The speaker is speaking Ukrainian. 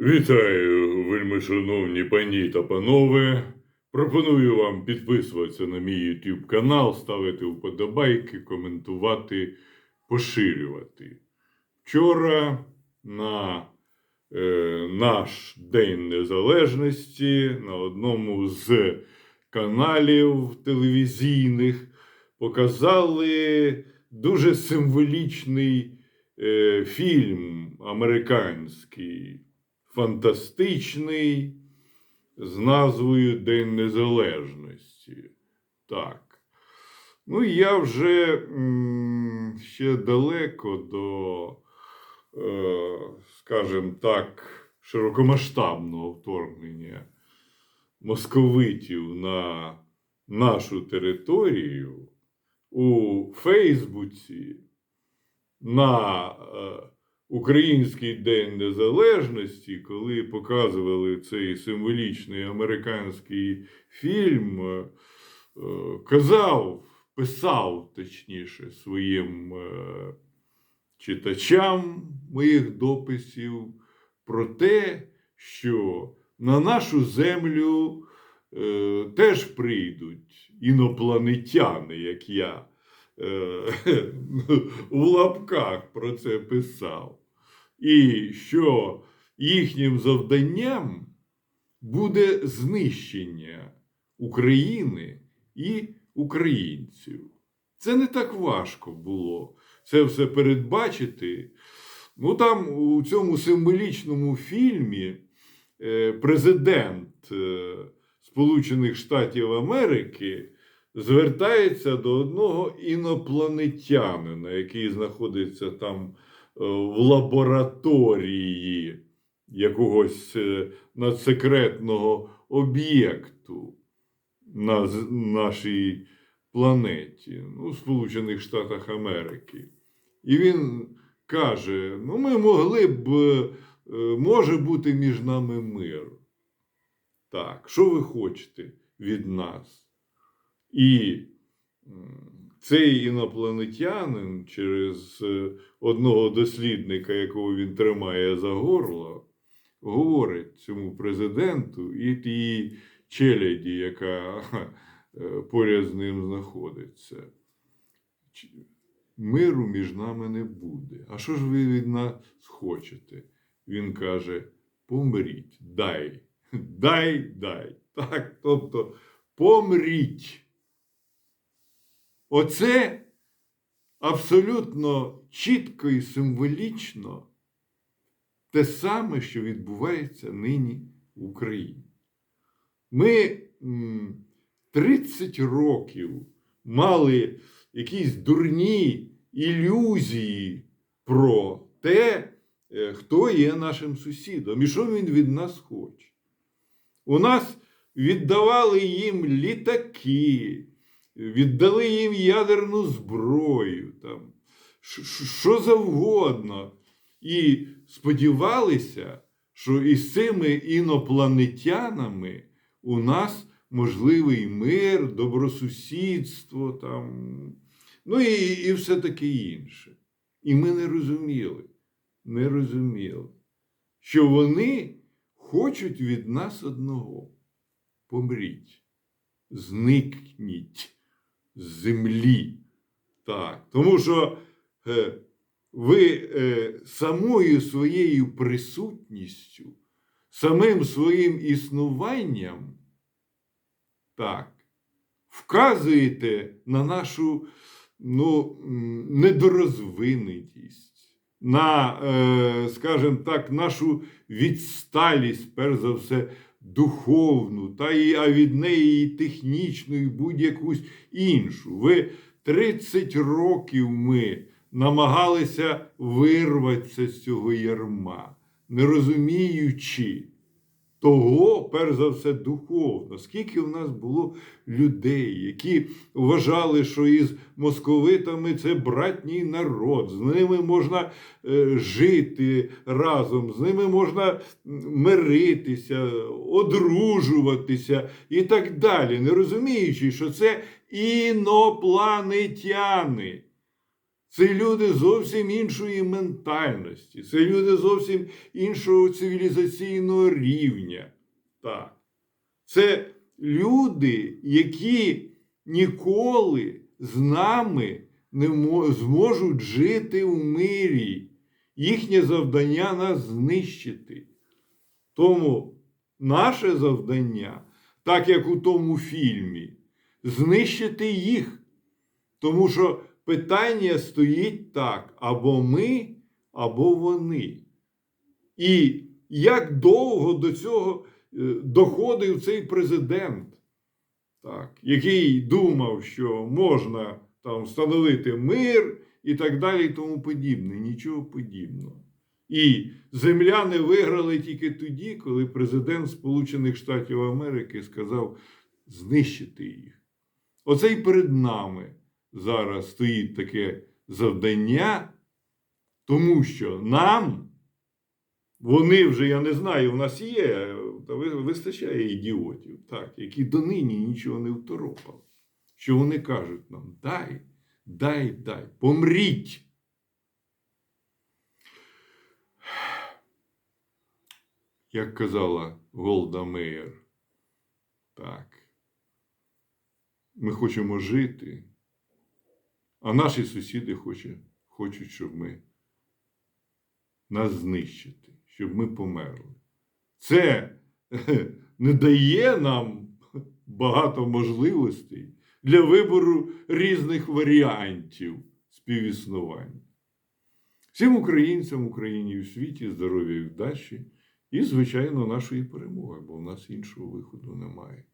Вітаю, вельми шановні пані та панове. Пропоную вам підписуватися на мій YouTube канал, ставити вподобайки, коментувати, поширювати. Вчора на е, наш День Незалежності на одному з каналів телевізійних показали дуже символічний е, фільм американський, фантастичний, з назвою День Незалежності. Так. Ну, я вже ще далеко до, е, скажімо так, широкомасштабного вторгнення московитів на нашу територію у Фейсбуці на е, Український День Незалежності, коли показували цей символічний американський фільм, е, казав, писав точніше своїм е, читачам моїх дописів про те, що на нашу землю е, теж прийдуть інопланетяни, як я в лапках про це писав. І що їхнім завданням буде знищення України і українців. Це не так важко було це все передбачити. Ну там у цьому символічному фільмі е, президент е, Сполучених Штатів Америки звертається до одного інопланетянина, який знаходиться там е, в лабораторії якогось е, надсекретного об'єкту на нашій планеті, ну, в Сполучених Штатах Америки. І він каже: ну, ми могли б, е, може бути між нами мир. Так, що ви хочете від нас? І цей інопланетянин через е, одного дослідника, якого він тримає за горло, говорить цьому президенту і тій челяді, яка е, поряд з ним знаходиться. Миру між нами не буде. А що ж ви від нас хочете? Він каже: помріть, дай, дай, дай. Так, тобто помріть. Оце абсолютно чітко і символічно те саме, що відбувається нині в Україні. Ми 30 років мали якісь дурні ілюзії про те, е, хто є нашим сусідом і що він від нас хоче. У нас віддавали їм літаки, віддали їм ядерну зброю, там, що завгодно. І сподівалися, що із цими інопланетянами у нас можливий мир, добросусідство, там, ну і, і все таке інше. І ми не розуміли, не розуміли, що вони хочуть від нас одного. Помріть, зникніть землі. Так, тому що е, ви е, самою своєю присутністю, самим своїм існуванням, так, вказуєте на нашу ну, недорозвиненість, на, е, скажімо так, нашу відсталість, перш за все, духовну, та і, а від неї технічну, і будь-якусь іншу. Ви 30 років ми намагалися вирватися з цього ярма, не розуміючи того, перш за все, духовно. Скільки в нас було людей, які вважали, що із московитами це братній народ, з ними можна е, жити разом, з ними можна миритися, одружуватися і так далі, не розуміючи, що це інопланетяни. Це люди зовсім іншої ментальності, це люди зовсім іншого цивілізаційного рівня. Так. Це люди, які ніколи з нами не зможуть жити в мирі. Їхнє завдання нас знищити. Тому наше завдання, так як у тому фільмі, знищити їх. Тому що питання стоїть так: або ми, або вони. І як довго до цього е, доходив цей президент, так, який думав, що можна там встановити мир і так далі, і тому подібне. Нічого подібного. І земляни виграли тільки тоді, коли президент Сполучених Штатів Америки сказав знищити їх. Оце й перед нами зараз стоїть таке завдання, тому що нам, вони вже, я не знаю, в нас є, та вистачає ідіотів, так, які донині нічого не второпали. Що вони кажуть нам: дай, дай, дай, помріть. Як казала Голда Меєр, так, ми хочемо жити, а наші сусіди хоче, хочуть, щоб ми нас знищити, щоб ми померли. Це не дає нам багато можливостей для вибору різних варіантів співіснування. Всім українцям Україні і в світі здоров'я і вдачі, і, звичайно, нашої перемоги, бо в нас іншого виходу немає.